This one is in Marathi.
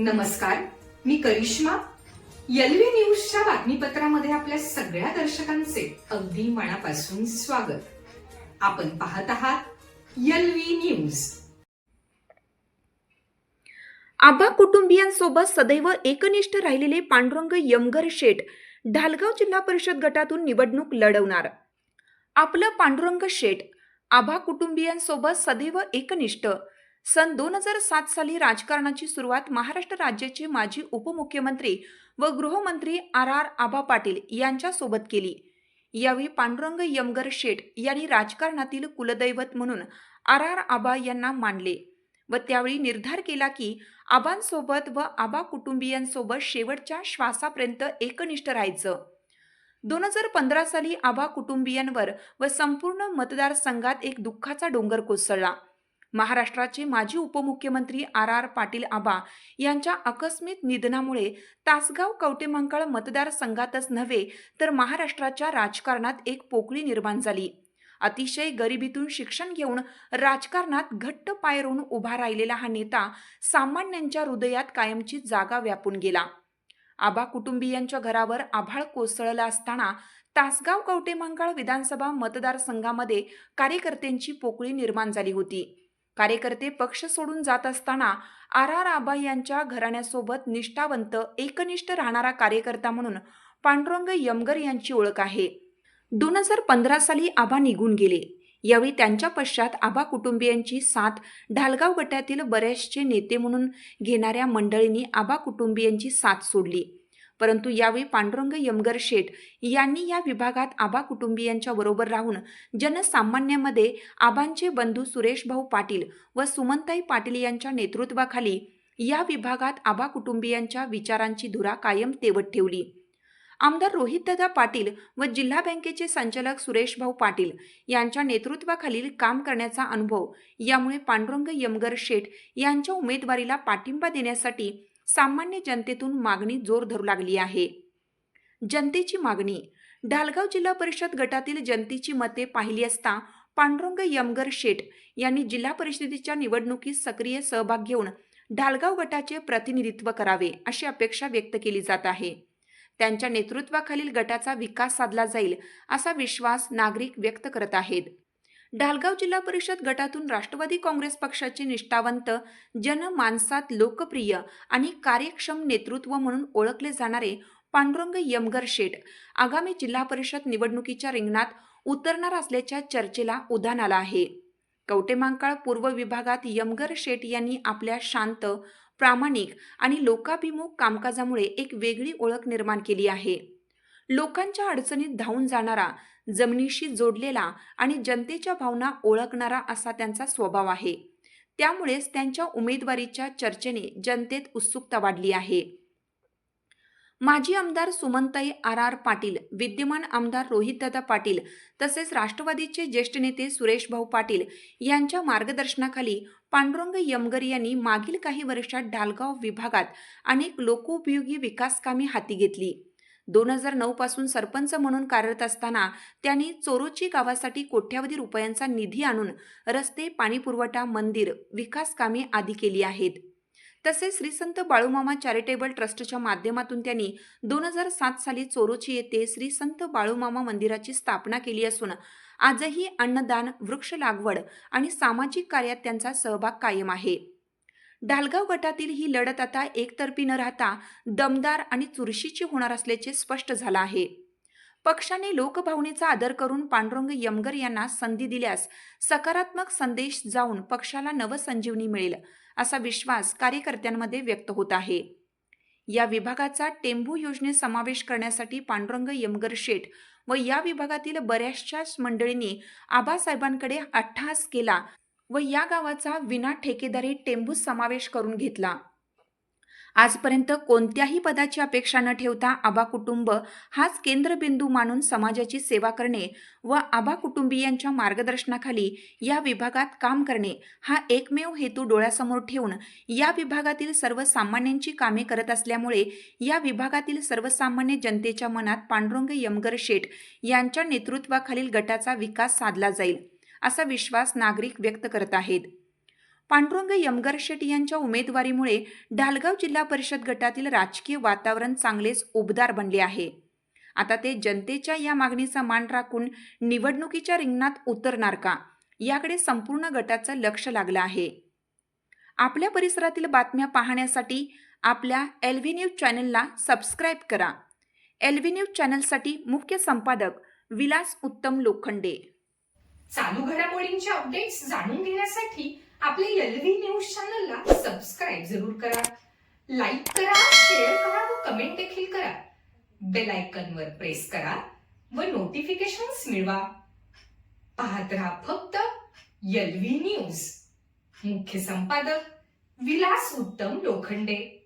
नमस्कार मी करिश्मा. यलवी न्यूजच्या बातमीपत्रामध्ये आपल्या सगळ्या दर्शकांचे अगदी मनापासून स्वागत. आपण पाहत आहात यलवी न्यूज. आबा कुटुंबियांसोबत सदैव एकनिष्ठ राहिलेले पांडुरंग यमगर शेठ ढालगाव जिल्हा परिषद गटातून निवडणूक लढवणार. आपलं पांडुरंग शेठ आभा कुटुंबियांसोबत सदैव एकनिष्ठ सन दोन हजार सात साली राजकारणाची सुरुवात महाराष्ट्र राज्याचे माजी उपमुख्यमंत्री व गृहमंत्री आर आर आबा पाटील यांच्यासोबत केली. यावेळी पांडुरंग यमगर शेठ यांनी राजकारणातील कुलदैवत म्हणून आर आर आबा यांना मानले व त्यावेळी निर्धार केला की आबांसोबत व आबा कुटुंबियांसोबत शेवटच्या श्वासापर्यंत एकनिष्ठ राहायचं. दोन हजार पंधरा साली आबा कुटुंबियांवर व संपूर्ण मतदारसंघात एक दुःखाचा डोंगर कोसळला. महाराष्ट्राचे माजी उपमुख्यमंत्री आर आर पाटील आबा यांच्या आकस्मिक निधनामुळे तासगाव कवटेमंकाळ मतदारसंघातच नव्हे तर महाराष्ट्राच्या राजकारणात एक पोकळी निर्माण झाली. अतिशय गरिबीतून शिक्षण घेऊन राजकारणात घट्ट पाय रोवून उभा राहिलेला हा नेता सामान्यांच्या हृदयात कायमची जागा व्यापून गेला. आबा कुटुंबियांच्या घरावर आभाळ कोसळलं असताना तासगाव कवटेमंकाळ विधानसभा मतदारसंघामध्ये कार्यकर्त्यांची पोकळी निर्माण झाली होती. कार्यकर्ते पक्ष सोडून जात असताना आर आर आबा यांच्या घराण्यासोबत निष्ठावंत एकनिष्ठ राहणारा कार्यकर्ता म्हणून पांडुरंग यमगर यांची ओळख आहे. दोन हजार पंधरा साली आबा निघून गेले. यावेळी त्यांच्या पश्चात आबा कुटुंबियांची साथ ढालगाव गटातील बरेचसे नेते म्हणून घेणाऱ्या मंडळींनी आबा कुटुंबियांची साथ सोडली. परंतु यावेळी पांडुरंग यमगर शेठ यांनी या विभागात आबा कुटुंबियांच्या बरोबर राहून जनसामान्यामध्ये आबांचे बंधू सुरेश भाऊ पाटील व सुमनताई पाटील यांच्या नेतृत्वाखाली या विभागात आबा कुटुंबियांच्या विचारांची धुरा कायम तेवत ठेवली. आमदार रोहितदादा पाटील व जिल्हा बँकेचे संचालक सुरेश भाऊ पाटील यांच्या नेतृत्वाखालील काम करण्याचा अनुभव यामुळे पांडुरंग यमगर शेठ यांच्या उमेदवारीला पाठिंबा देण्यासाठी सामान्य जनतेतून मागणी जोर धरू लागली आहे. जनतेची मागणी. ढालगाव जिल्हा परिषद गटातील जनतेची मते पाहिली असता पांडुरंग यमगर शेठ यांनी जिल्हा परिषदेच्या निवडणुकीत सक्रिय सहभाग घेऊन ढालगाव गटाचे प्रतिनिधित्व करावे अशी अपेक्षा व्यक्त केली जात आहे. त्यांच्या नेतृत्वाखालील गटाचा विकास साधला जाईल असा विश्वास नागरिक व्यक्त करत आहेत. ढालगाव जिल्हा परिषद गटातून राष्ट्रवादी काँग्रेस पक्षाचे निष्ठावंत जनमानसात लोकप्रिय आणि कार्यक्षम नेतृत्व म्हणून ओळखले जाणारे पांडुरंग यमगर शेठ आगामी जिल्हा परिषद निवडणुकीच्या रिंगणात उतरणार असल्याच्या चर्चेला उधाण आलं आहे. कवटेमांकाळ पूर्व विभागात यमगर शेठ यांनी आपल्या शांत प्रामाणिक आणि लोकाभिमुख कामकाजामुळे एक वेगळी ओळख निर्माण केली आहे. लोकांच्या अडचणीत धावून जाणारा जमिनीशी जोडलेला आणि जनतेच्या भावना ओळखणारा असा त्यांचा स्वभाव आहे. त्यामुळेच त्यांच्या उमेदवारीच्या चर्चेने जनतेत उत्सुकता वाढली आहे. माजी आमदार सुमनताई आर आर पाटील विद्यमान आमदार रोहितदादा पाटील तसेच राष्ट्रवादीचे ज्येष्ठ नेते सुरेश भाऊ पाटील यांच्या मार्गदर्शनाखाली पांडुरंग यमगर यांनी मागील काही वर्षात ढालगाव विभागात अनेक लोकोपयोगी विकास कामे हाती घेतली. दोन हजार नऊ पासून सरपंच म्हणून कार्यरत असताना त्यांनी चोरोची गावासाठी कोट्यावधी रुपयांचा निधी आणून रस्ते पाणीपुरवठा मंदिर विकास कामे आदी केली आहेत. तसेच श्री संत बाळूमामा चॅरिटेबल ट्रस्टच्या माध्यमातून त्यांनी दोन हजार सात साली चोरोची येथे श्री संत बाळूमामा मंदिराची स्थापना केली असून आजही अन्नदान वृक्ष लागवड आणि सामाजिक कार्यात त्यांचा सहभाग कायम आहे. डालगाव गटातील ही लढत आता एकतर्फी न राहता दमदार आणि चुरशीची होणार असल्याचे स्पष्ट झालं आहे. पक्षाने लोकभावनेचा आदर करून पांडुरंग यमगर यांना संधी दिल्यास सकारात्मक संदेश जाऊन पक्षाला नवसंजीवनी मिळेल असा विश्वास कार्यकर्त्यांमध्ये व्यक्त होत आहे. या विभागाचा टेंभू योजनेत समावेश करण्यासाठी पांडुरंग यमगर शेठ व या विभागातील बऱ्याचशाच मंडळींनी आबासाहेबांकडे अट्टहास केला व या गावाचा विना ठेकेदारी टेंबू समावेश करून घेतला. आजपर्यंत कोणत्याही पदाची अपेक्षा न ठेवता आबा कुटुंब हाच केंद्रबिंदू मानून समाजाची सेवा करणे व आबा कुटुंबियांच्या मार्गदर्शनाखाली या विभागात काम करणे हा एकमेव हेतू डोळ्यासमोर ठेवून या विभागातील सर्वसामान्यांची कामे करत असल्यामुळे या विभागातील सर्वसामान्य जनतेच्या मनात पांडुरंग यमगर शेठ यांच्या नेतृत्वाखालील गटाचा विकास साधला जाईल. असा विश्वास नागरिक व्यक्त करत आहेत. पांडुरंग यमगर शेट यांच्या उमेदवारीमुळे ढालगाव जिल्हा परिषद गटातील राजकीय वातावरण चांगलेच उबदार बनले आहे. आता ते जनतेच्या या मागणीचा मान राखून निवडणुकीच्या रिंगणात उतरणार का? याकडे संपूर्ण गटाचं लक्ष लागलं आहे. आपल्या परिसरातील बातम्या पाहण्यासाठी आपल्या एल व्ही न्यूज चॅनलला सबस्क्राईब करा. एल व्ही न्यूज चॅनलसाठी मुख्य संपादक विलास उत्तम लोखंडे. चालू घडामोडींचे अपडेट्स जाणून घेण्यासाठी आपले एलव्ही न्यूज चॅनलला सबस्क्राईब जरूर करा. लाईक करा शेअर करा व कमेंट देखील करा. बेल आयकॉन वर प्रेस करा व नोटिफिकेशन्स मिळवा. पाहत राहा फक्त एलव्ही न्यूज मुख्य संपादक विलास उत्तम लोखंडे.